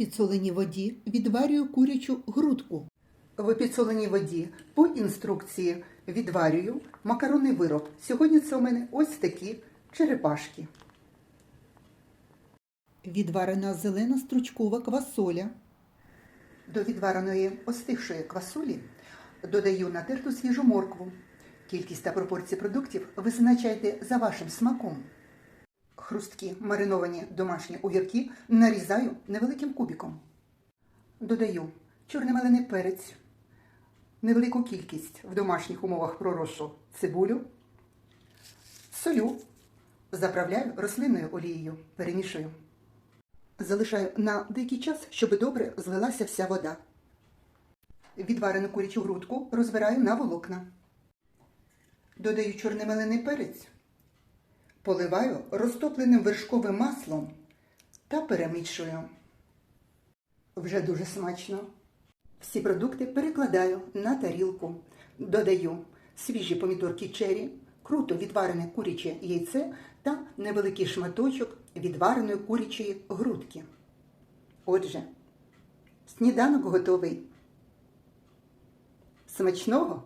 підсоленій воді відварюю курячу грудку. В підсоленій воді по інструкції відварюю макаронний вироб. Сьогодні це у мене ось такі черепашки. Відварена зелена стручкова квасоля. До відвареної остигшої квасолі додаю натерту свіжу моркву. Кількість та пропорції продуктів визначайте за вашим смаком. Хрусткі мариновані домашні огірки нарізаю невеликим кубиком. Додаю чорний мелений перець, невелику кількість в домашніх умовах пророшу цибулю, солю, заправляю рослинною олією, перемішую. Залишаю на деякий час, щоб добре злилася вся вода. Відварену курячу грудку розбираю на волокна. Додаю чорний мелений перець, поливаю розтопленим вершковим маслом та перемішую. Вже дуже смачно. Всі продукти перекладаю на тарілку. Додаю свіжі помідорки чері, круто відварене куряче яйце та невеликий шматочок відвареної курячої грудки. Отже, сніданок готовий. Смачного!